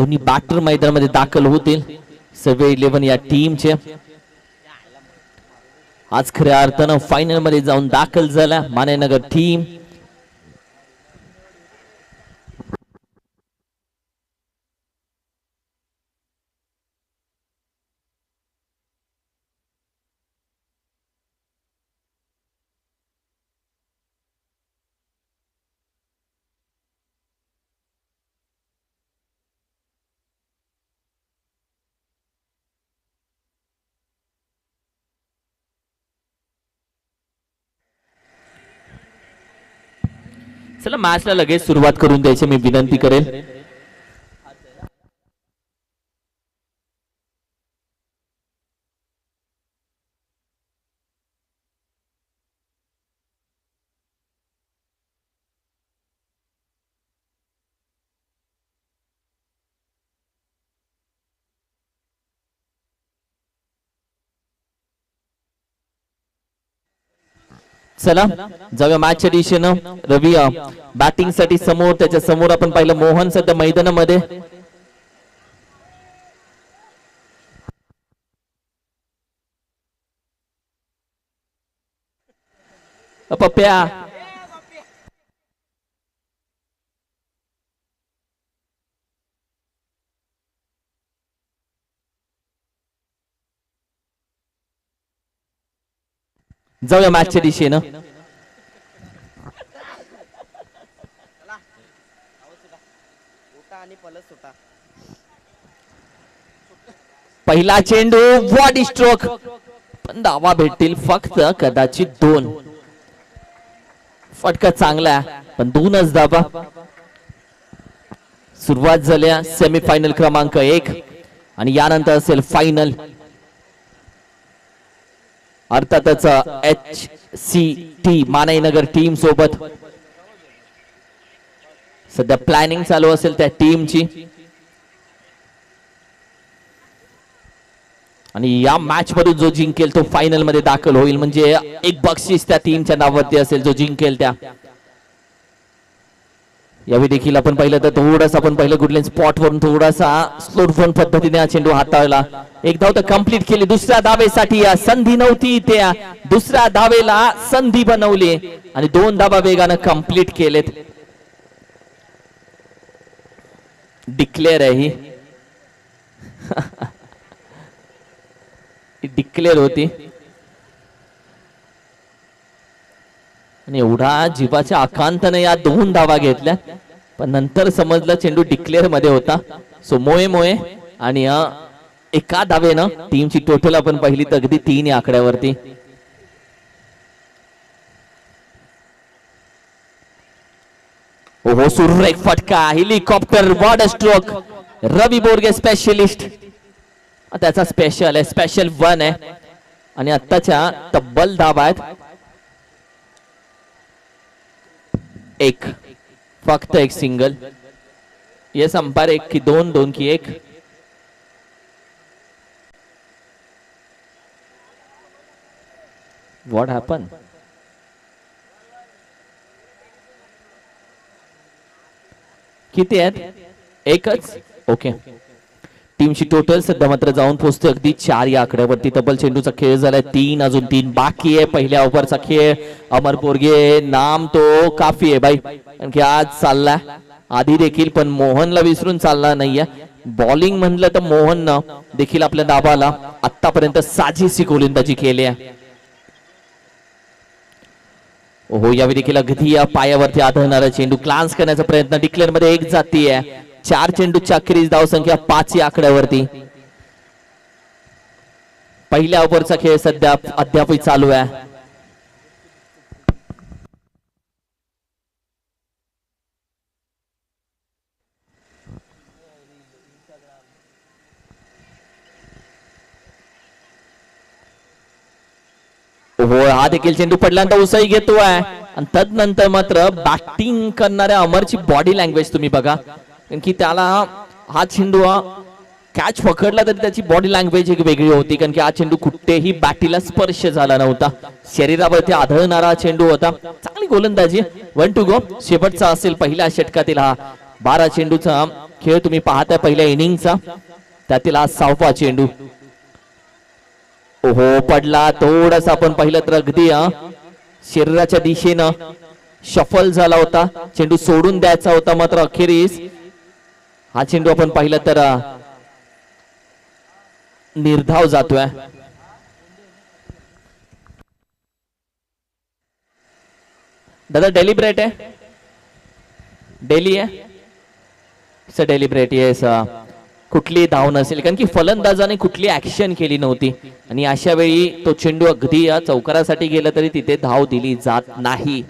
दोन्ही बॅटर मैदानामध्ये दाखल होतील. सगळे इलेव्हन या टीमचे आज खऱ्या अर्थानं फायनलमध्ये जाऊन दाखल झाला मानेनगर टीम चला मॅचला लगेच सुरुवात करून द्यायची मी विनंती करेन. चला जाऊया मॅचच्या दिशेनं. रवी बॅटिंगसाठी समोर त्याच्यासमोर आपण पाहिलं मोहन सध्या मैदानामध्ये. पप्प्या जाऊया दिशेनं पलस सुटा पहिला चेंडू बॉडी स्ट्रोक पण धावा भेटतील फक्त कदाचित दोन फटका चांगला आहे, पण दोनच धावा सुरुवात झाल्या सेमीफायनल क्रमांक एक आणि यानंतर असेल फायनल अर्थातच H C T Manainagar team सोबत. सध्या प्लॅनिंग चालू असेल त्या टीमची आणि या मॅच मधून जो जिंकेल तो फायनलमध्ये दाखल होईल. म्हणजे एक बक्षीस त्या टीमच्या नावावरती असेल जो जिंकेल त्या. यावेळी देखील आपण पाहिलं तर थोडासा आपण पाहिलं कुठल्या स्पॉट वरून थोडासा स्लो फोन पद्धतीने हा चेंडू हाताळला. एक धाव तर कंप्लीट केली दुसऱ्या धावेसाठी या संधी नव्हती त्या दुसऱ्या धावेला संधी बनवली आणि दोन धावा वेगानं कंप्लीट केलेत. डिक्लेअर आहे ही. डिक्लेअर होती. आणि एवढा जीवाच्या आकांताने या दोन धावा घेतल्या. पण नंतर समजलं चेंडू डिक्लेअरमध्ये होता. सो मोये मोये. आणि एका धावेनं टीमची टोटल आपण पहिली तर अगदी तीन या आकड्यावरती. ओहो सुरेख फटका. Helicopter ward stroke Ravi Borge specialist त्याचा स्पेशल आहे. स्पेशल वन आहे. आणि आत्ताच्या तब्बल धावा आहेत. एक फक्त एक सिंगल येस अंपायर एक की दोन दोन की एक. व्हॉट हॅपन किती आहेत? एकच? ओके टीमची टोटल सध्या मात्र जाऊन पोहोचते अगदी चार या आकड्यावरती. तब्बल चेंडूचा खेळ झालाय. तीन अजून तीन बाकी आहे. पहिल्या ओव्हरचा खेळ. अमर बोरगे नाम तो काफी आहे बाई. कारण की आज चाललाय आधी देखील पण मोहनला विसरून चालला नाहीये. बॉलिंग म्हणलं तर मोहननं देखील आपल्या दाबाला. आतापर्यंत साजेसी गोलंदाजी केली आहे. हो यावेळी देखील अगदी या पायावरती आढळणारा चेंडू. क्लान्स करण्याचा प्रयत्न. डिक्लेअरमध्ये एक जाती आहे चार चेंडूच्या अखेरीस धाव संख्या पाच या आकड्यावरती. पहिल्या ओव्हरचा खेळ सध्या अद्यापही चालू आहे. हो हा देखील चेंडू पडल्यानंतर उसळी घेतो आहे आणि तदनंतर मात्र बॅटिंग करणाऱ्या अमरची बॉडी लँग्वेज तुम्ही बघा. कारण की त्याला हा चेंडू कॅच पकडला तरी त्याची बॉडी लँग्वेज एक वेगळी होती. कारण की हा चेंडू कुठेही बॅटीला स्पर्श झाला नव्हता. शरीरावरती आढळणारा चेंडू होता. चांगली गोलंदाजी. वन टू गो शेवटचा असेल पहिल्या षटकातील हा बारा चेंडूचा खेळ तुम्ही पाहताय पहिल्या इनिंगचा. त्यातील आज सहावा चेंडू ओहो पडला थोडस आपण पाहिलं तर अगदी शरीराच्या दिशेनं शफल झाला होता. चेंडू सोडून द्यायचा होता मात्र अखेरीस. हा चेंडू आपण पाहिलं तर निर्धाव जातोय. दादा डेलिब्रेट आहे? डेली आहे? डेलिब्रेट येस कुठली धाव नसेल कारण की फलंदाजाने कुठली ऍक्शन केली नव्हती. आणि अशा वेळी तो चेंडू अगदी या चौकारासाठी गेला तरी तिथे धाव दिली जात नाही.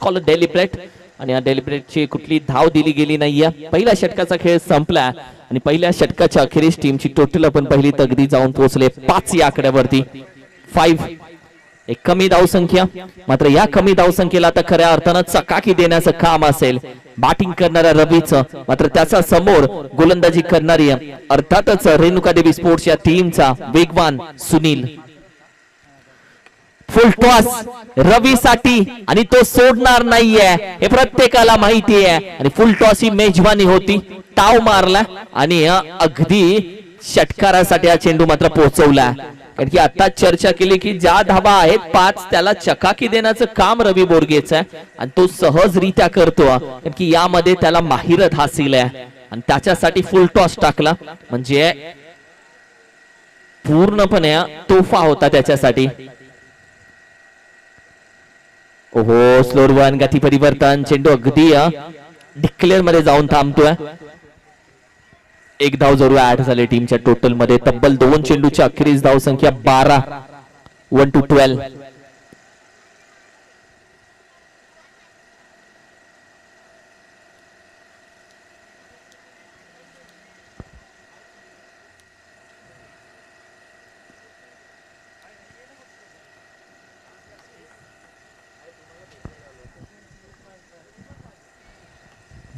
कॉल डेलिब्रेट आणि या डेलिब्रेटची कुठली धाव दिली गेली नाहीये. पहिल्या षटकाचा खेळ संपला आणि पहिल्या षटकाच्या अखेरीस टीमची टोटल आपण पहिली तगदी जाऊन पोहोचले पाच या आकड्यावरती. फाईव्ह एक कमी धावसंख्या. मात्र या कमी धावसंख्येला आता खऱ्या अर्थानं चकाकी देण्याचं काम असेल. बॅटिंग करणाऱ्या रवीचं. मात्र त्याचा समोर गोलंदाजी करणारी अर्थातच रेणुका देवी स्पोर्ट्स या टीमचा वेगवान सुनील. फुल टॉस रवीसाठी आणि तो सोडणार नाहीये. हे प्रत्येकाला माहिती आहे. आणि फुल टॉस ही मेजवानी होती. टाव मारला आणि अगदी षटकारासाठी हा चेंडू मात्र पोहोचवला. कारण की आता चर्चा केली की ज्या धाबा आहेत पाच त्याला चकाकी देण्याचं काम रवी बोरगेचं आहे. आणि तो सहजरित्या करतो. कारण की यामध्ये त्याला माहिरत हासिल आहे. आणि त्याच्यासाठी फुल टॉस टाकला. म्हणजे पूर्णपणे तोफा होता त्याच्यासाठी. ओहो स्लोर वन गती परिवर्तन चेंडू अगदी डिक्लेअरमध्ये जाऊन थांबतोय. एक धाव जरूर ऍड झाले टीमच्या टोटलमध्ये. तब्बल दोन चेंडूच्या अखेरीस धाव संख्या बारा. वन टू ट्वेल्व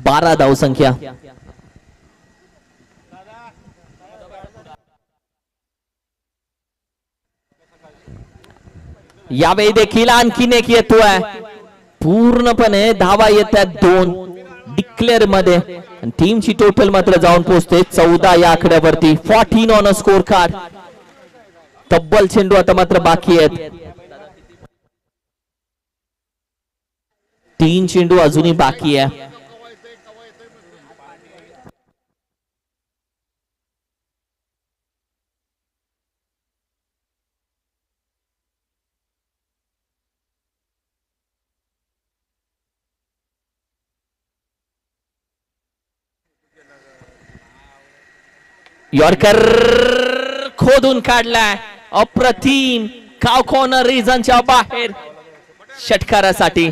बारा धाव संख्या। यावेळी देखील आणखीन एक येतोय। पूर्णपणे धावा येत आहेत दोन डिक्लेअरमध्ये। आणि टीमची टोटल मात्र जाऊन पोहोचते चौदा या आकड्यावरती। Fourteen on a scorecard तब्बल चेंडू आता मात्र बाकी आहेत। तीन चेंडू अजूनही बाकी आहे। यॉर्कर खोदून काढलाय. अप्रतिम काव कॉर्नर रिझनच्या बाहेर. षटकारासाठी.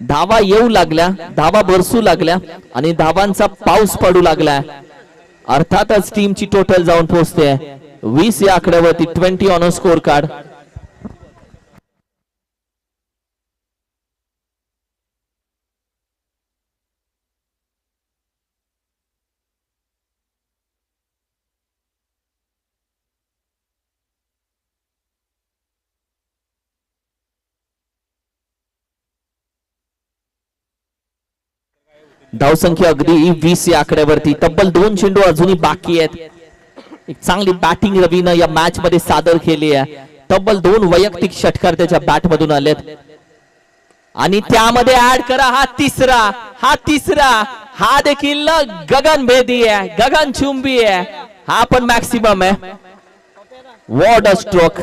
धावा येऊ लागल्या धावा बरसू लागल्या आणि धावांचा पाऊस पडू लागलाय. अर्थातच टीमची टोटल जाऊन पोहोचते. वीस या आकड्यावरती ट्वेंटी ऑन स्कोर कार्ड धावसंख्या अगदी वीस या आकड्यावरती. तब्बल दोन चेंडू अजूनही बाकी आहेत. एक चांगली बॅटिंग रवीनं या मॅच मध्ये सादर केली आहे. तब्बल दोन वैयक्तिक षटकार त्याच्या बॅट मधून आलेत. आणि त्यामध्ये ऍड करा हा तिसरा. हा तिसरा. हा देखील गगनभेदी आहे. गगन चुंबी आहे. हा पण मॅक्सिमम आहे. अ स्ट्रोक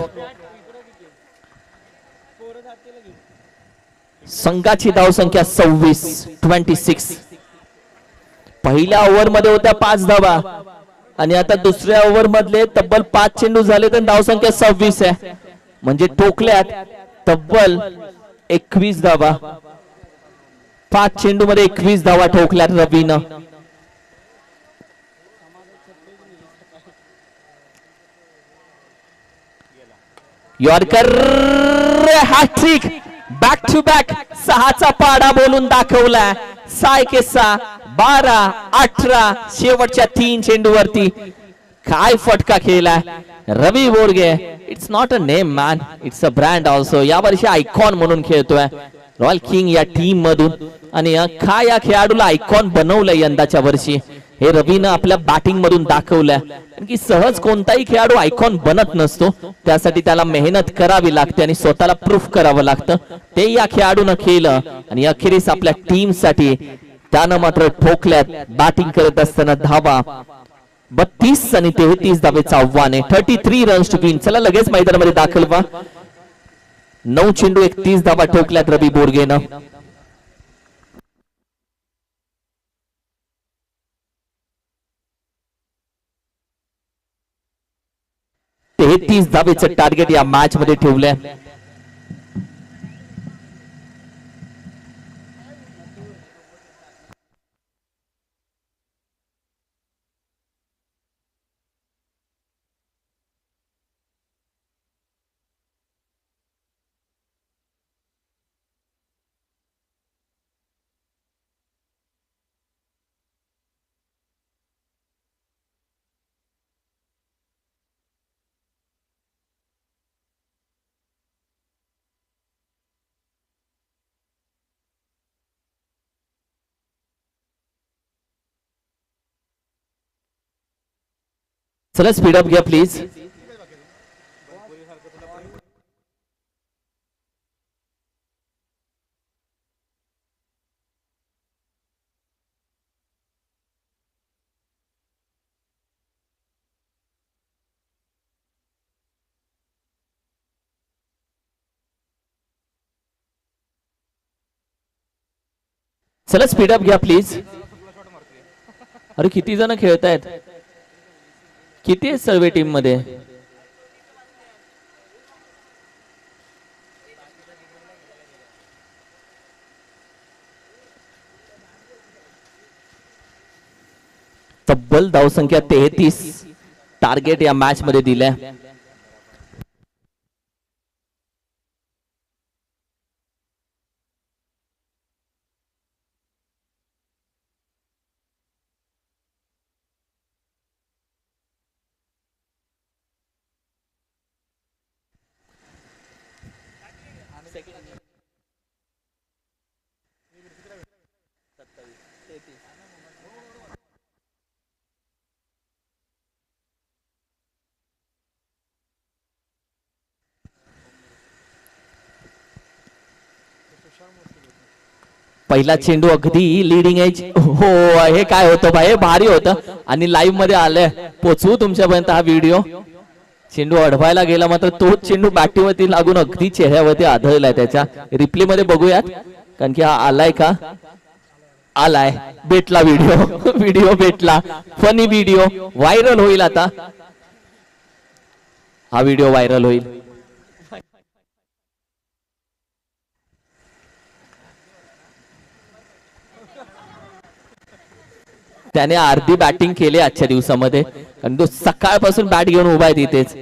संघाची धावसंख्या सव्वीस ट्वेंटी सिक्स पहिल्या ओव्हरमध्ये होत्या पाच धावा. आणि आता दुसऱ्या ओव्हर मधले तब्बल पाच चेंडू झाले तर धावसंख्या सव्वीस आहे. म्हणजे टोकल्यात तब्बल एकवीस धावा. पाच चेंडू मध्ये एकवीस धावा ठोकल्यात रवीनं. Yorker hattrick back to back सहाचा पाडा बोलून दाखवलाय. साय के सहा बारा अठरा शेवटच्या तीन चेंडूवरती काय फटका केला Ravi Borge it's not a name man it's a brand also या वर्षी आयकॉन म्हणून खेळतोय. रॉयल किंग या टीम मधून. आणि अ, काय या खेळाडूला आयकॉन बनवलंय यंदाच्या वर्षी. हे रवीनं आपल्या बॅटिंग मधून दाखवलंय. की सहज कोणताही खेळाडू आयकॉन बनत नसतो. त्यासाठी त्याला मेहनत करावी लागते आणि स्वतःला प्रूफ करावं लागतं. ते या खेळाडूनं केलं आणि अखेरीस आपल्या टीमसाठी त्यानं मात्र ठोकल्यात. बॅटिंग करत असताना धावा. बत्तीस आणि तेहतीस धावेचं आव्हान आहे. थर्टी थ्री रन्स टू चला लगेच मैदानामध्ये दाखल व्हा. नऊ चेंडू एकतीस धावा ठोकल्यात रवी बोरगेनं. तेहतीस धावेचं टार्गेट या मॅच मध्ये ठेवलंय. चला स्पीड अप घ्या प्लीज चला स्पीड अप घ्या प्लीज अरे किती जण खेळतायत? किती आहेत सर्वे टीममध्ये? तब्बल धावसंख्या तेहतीस टार्गेट या मॅच मध्ये दिलंय. पहिला चेंडू अगदी लिडिंग एज हो हे काय होतं भाई? हे भारी होतं. आणि लाईव्हमध्ये आलंय. पोचवू तुमच्यापर्यंत हा व्हिडिओ चेंडू अडवायला गेला मात्र तोच चेंडू बॅटीवरती लागून अगदी चेहऱ्यावरती आढळलाय त्याच्या. रिप्ले मध्ये बघूयात. कारण की हा आलाय का? आलाय. भेटला व्हिडिओ व्हिडिओ भेटला. फनी व्हिडिओ व्हायरल होईल आता. हा व्हिडिओ व्हायरल होईल. त्याने अर्धी बॅटिंग केली आजच्या दिवसामध्ये. कारण तो सकाळपासून बॅट घेऊन उभा आहे तिथेच.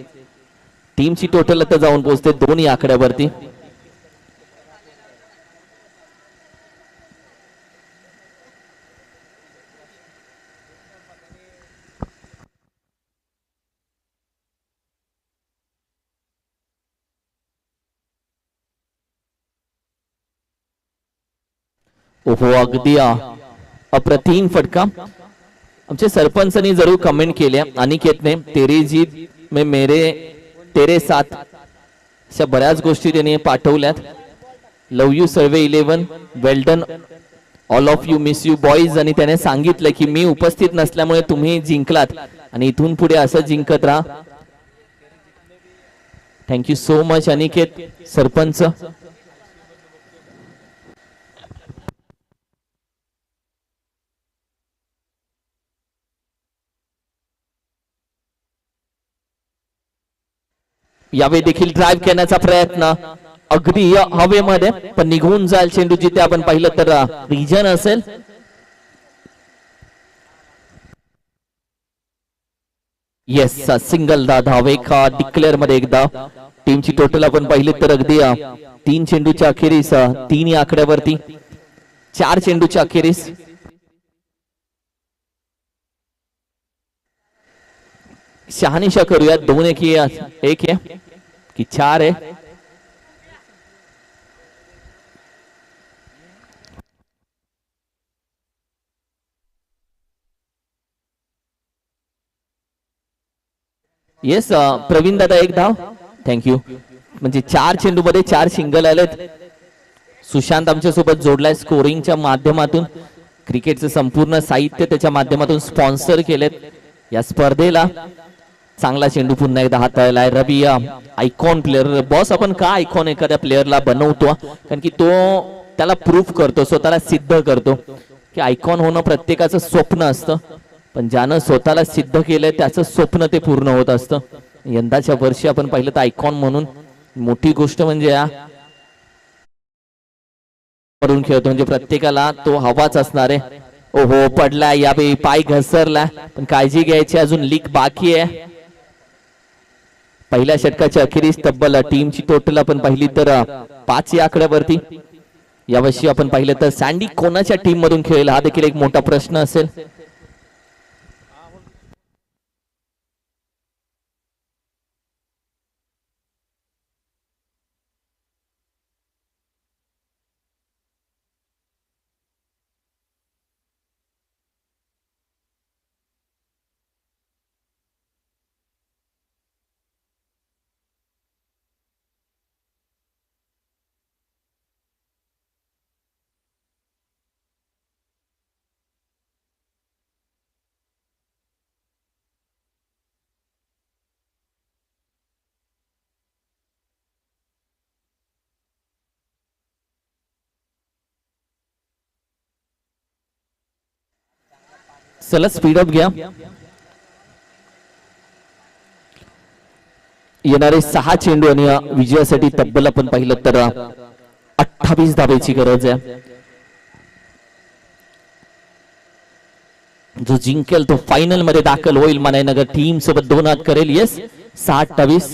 टीमची टोटल आता जाऊन पोहोचते दोन्ही आकड्यावरती. ओहो अगदी अप्रतिम फटका. आमचे सरपंचांनी जरूर कमेंट केल्या. अनिकेतने तेरी जीत मे मेरे तेरे साथ अशा बऱ्याच गोष्टी त्यांनी पाठवल्यात. Love you survey eleven well done all of you miss you boys आणि त्याने सांगितलं की मी उपस्थित नसल्यामुळे तुम्ही जिंकलात. आणि इथून पुढे असं जिंकत राहा. Thank you so much Aniket sarpanch. यावेळी देखील ड्राईव्ह करण्याचा प्रयत्न. अगदी हवेमध्ये पण निघून जाईल चेंडू जिथे आपण पाहिलं तर रिजन असेल. येस सिंगल दा धावेखा डिक्लेअरमध्ये एकदा. टीमची टोटल आपण पाहिली तर अगदी तीन चेंडूच्या अखेरीस तीन या आकड्यावरती. चार चेंडूच्या अखेरीस. शहानिशा करूया दोन एक एक आहे की चार आहे येस uh, प्रवीण दादा एक धाव. थँक्यू म्हणजे चार चेंडू मध्ये चार सिंगल आलेत. सुशांत आमच्यासोबत जोडलाय स्कोरिंगच्या माध्यमातून. क्रिकेटचं संपूर्ण साहित्य त्याच्या माध्यमातून स्पॉन्सर केलेत. या स्पर्धेला चांगला चेंडू पुन्हा एकदा हाताळलाय रबिया आयकॉन प्लेअर बॉस आपण का आयकॉन एखाद्या प्लेअरला बनवतो? कारण की तो त्याला प्रूफ करतो स्वतःला सिद्ध करतो. की आयकॉन होणं प्रत्येकाचं स्वप्न असतं. पण ज्यानं स्वतःला सिद्ध केलंय त्याचं स्वप्न ते पूर्ण होत असतं. यंदाच्या वर्षी आपण पाहिलं तर आयकॉन म्हणून मोठी गोष्ट म्हणजे या करून खेळतो. म्हणजे प्रत्येकाला तो हवाच असणार आहे. ओहो पडलाय या बे पाय घसरला. पण काळजी घ्यायची अजून लीक बाकी आहे. पहिल्या षटकाच्या अखेरीस तब्बल टीमची टोटल आपण पाहिली तर पाच या आकड्यावरती. यावर्षी आपण पाहिलं तर सँडी कोणाच्या टीम मधून खेळेल हा देखील एक मोठा प्रश्न असेल. चला स्पीड अप घ्या. येणारे सहा चेंडू आणि विजयासाठी तब्बल आपण पाहिलं तर अठ्ठावीस धाब्याची गरज आहे. जो जिंकेल तो फायनलमध्ये दाखल होईल मनायनगर टीम सोबत दोन हात करेल. येस सहा अठ्ठावीस.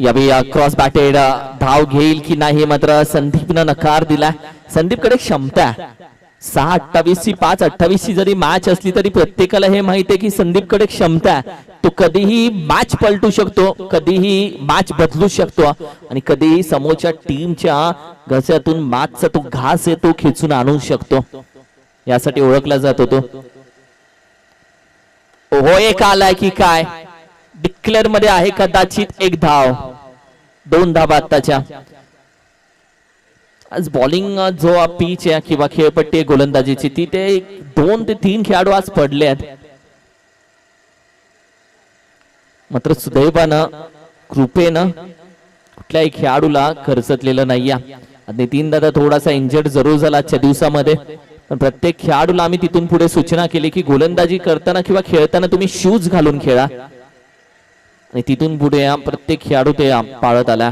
यावेळी क्रॉस बॅटेड धाव घेईल की नाही मात्र संदीपनं नकार दिला. संदीपकडे क्षमता सहा अठ्ठावीस ची पाच अठ्ठावीस ची जरी मॅच असली तरी प्रत्येकाला हे माहिती आहे की संदीपकडे क्षमता तो कधीही मॅच पलटू शकतो कधीही मॅच बदलू शकतो. आणि कधीही समोरच्या टीमच्या घशातून मॅचचा तो घास आहे तो खेचून आणू शकतो. यासाठी ओळखला जात होतो. हो एक आलाय की काय? डिक्लेअरमध्ये आहे कदाचित एक धाव. दोन धाव आत्ताच्या. आज बॉलिंग जो पीच आहे किंवा खेळपट्टी आहे गोलंदाजीची ती ते दोन ते तीन खेळाडू आज पडले आहेत. मात्र सुदैवानं कृपेनं कुठल्याही खेळाडूला खर्चतलेलं नाहीये. नितीन दादा थोडासा इंजर्ड जरूर झाला आजच्या दिवसामध्ये. पण प्रत्येक खेळाडूला आम्ही तिथून पुढे सूचना केली की गोलंदाजी करताना किंवा खेळताना तुम्ही शूज घालून खेळा. आणि तिथून पुढे या प्रत्येक खेळाडू ते पाळत आला.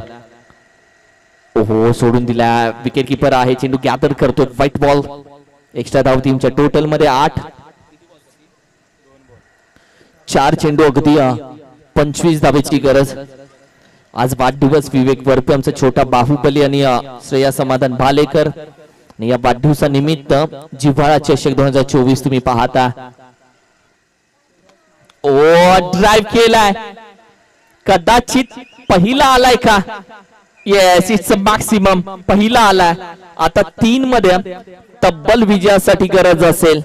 ओहो सोडून दिला. विकेट किपर आहे. चेंडू गॅदर करतो. व्हाईट बॉल एक्स्ट्रा धाव टीमच्या टोटलमध्ये आठ. चार चेंडू अगदी पंचवीस धावेची गरज. आज वाढदिवस विवेक वरपे आमचा छोटा बाहुबली आणि श्रेया समाधान भालेकर. आणि या वाढदिवसानिमित्त जिव्हाळा चषक दोन हजार चोवीस तुम्ही पाहता. ओ ड्राईव्ह केलाय. कदाचित पहिला आलाय का? येस इट्स मॅक्सिमम पहिला आलाय. आता तीन मध्ये तब्बल विजयासाठी गरज असेल.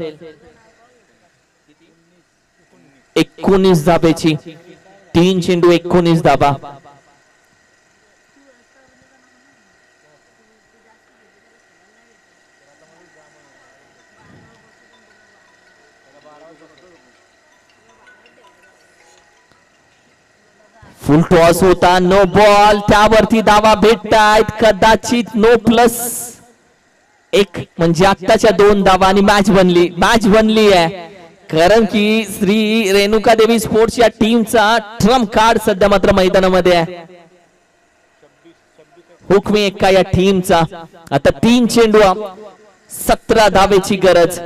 एकोणीस धाब्याची. तीन चेंडू एकोणीस धाबा. फुल टॉस होता नो बॉल त्यावरती दावा भेटतायत. कदाचित नो प्लस एक म्हणजे आत्ताच्या दोन धावा आणि मॅच बनली. मॅच बनली आहे. कारण की श्री रेणुका देवी स्पोर्ट्स या टीमचा ट्रम्प कार्ड सध्या मात्र मैदानामध्ये आहे. हुकमी एक्का या टीमचा आता तीन चेंडू सतरा धावेची गरज.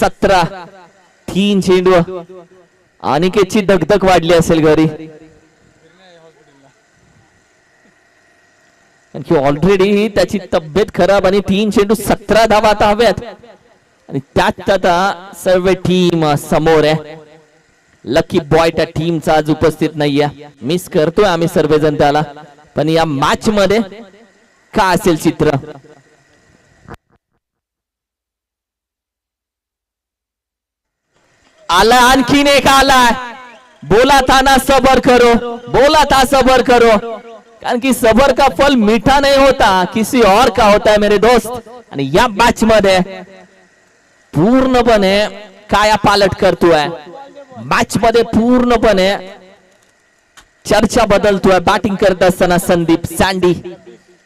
सतरा तीन चेंडू अनिकेतची दगदग वाढली असेल घरी. आणखी ऑलरेडी त्याची तब्येत खराब आणि तीन चेंडू सतरा धावा आता हव्यात आणि त्यात आता सर्व टीम समोर आहे. लकी बॉय त्या टीमचा आज उपस्थित नाहीये. मिस करतोय आम्ही सर्वजण त्याला. पण या मॅच मध्ये का असेल चित्र? आला आणखीन एक आलाय बोला था ना सबर करो. बोला था सबर करो. कारण की सबर का फल मीठा नहीं होता किसी और का होता है मेरे दोस्त? आणि या मॅच मध्ये पूर्णपणे काया पालट करतोय. मॅच मध्ये पूर्णपणे चर्चा बदलतोय. बॅटिंग करत असताना संदीप सँडी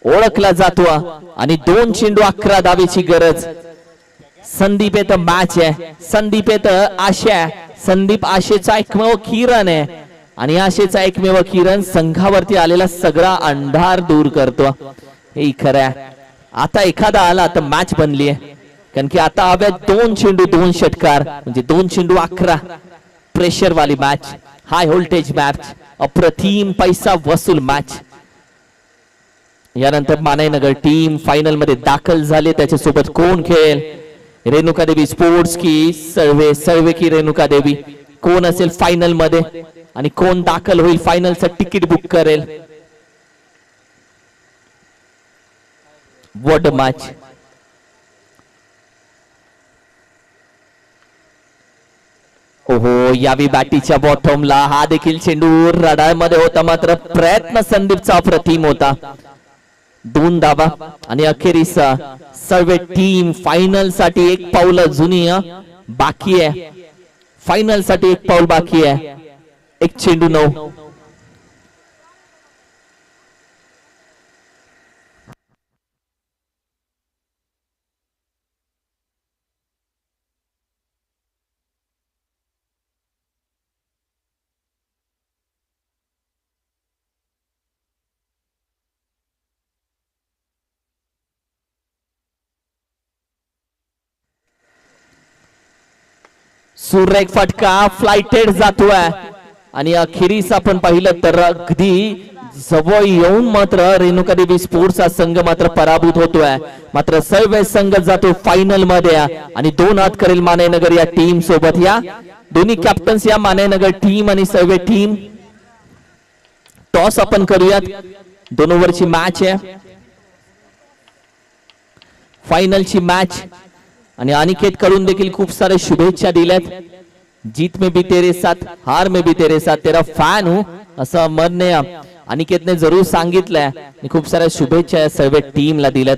ओळखला जातो. आणि दोन चेंडू अकरा दावेची गरज. संदीप येत मॅच आहे. संदीप येत आशा आहे. संदीप आशेचा एकमेव किरण आहे. आणि आशेचा एकमेव किरण संघावरती आलेला सगळा अंधार दूर करतो. हे खरं आहे. आता एखादा आला तर मॅच बनली आहे. कारण की आता हव्या दोन चेंडू दोन षटकार. म्हणजे दोन चेंडू अकरा. प्रेशर वाली मॅच हाय व्होल्टेज मॅच अप्रतिम पैसा वसूल मॅच यानंतर मानाईनगर टीम फायनलमध्ये दाखल झाले. त्याच्यासोबत कोण खेळेल? रेणुका देवी स्पोर्ट्स की सर्वे सर्वे की रेणुका देवी कोण असेल फायनलमध्ये? आणि कोण दाखल होईल फायनलचं तिकीट बुक करेल? वॉट मॅच ओहो यावी बॅटीच्या बॉटमला हा देखील चेंडू रडामध्ये होता मात्र प्रयत्न संदीपचा अप्रतिम होता. दोन दाबा आणि अखेरीस सर्व टीम फायनलसाठी एक पाऊल जुनी बाकी आहे. फायनलसाठी एक पाऊल बाकी आहे. एक चेंडू नऊ. सुरेख फटका फ्लायटेड जातोय. आणि अखेरीस आपण पाहिलं तर अगदी जवळ येऊन मात्र रेणुका देवी स्पोर्ट्सचा संघ मात्र पराभूत होतोय. मात्र सर्व संघ जातो फायनलमध्ये. आणि दोन हात करेल मानेनगर या टीम सोबत. या दोन्ही कॅप्टन्स या मानेनगर टीम आणि सर्व टीम टॉस आपण करूयात. दोन ओव्हरची मॅच आहे. फायनलची मॅच आणि अनिकेत कडून देखील खूप साऱ्या शुभेच्छा दिल्यात. जीत में भी तेरे साथ हार में भी तेरे साथ तेरा फॅन हो असं अमरने अनिकेतने जरूर सांगितलंय. आणि खूप साऱ्या शुभेच्छा या सर्व टीमला दिल्यात.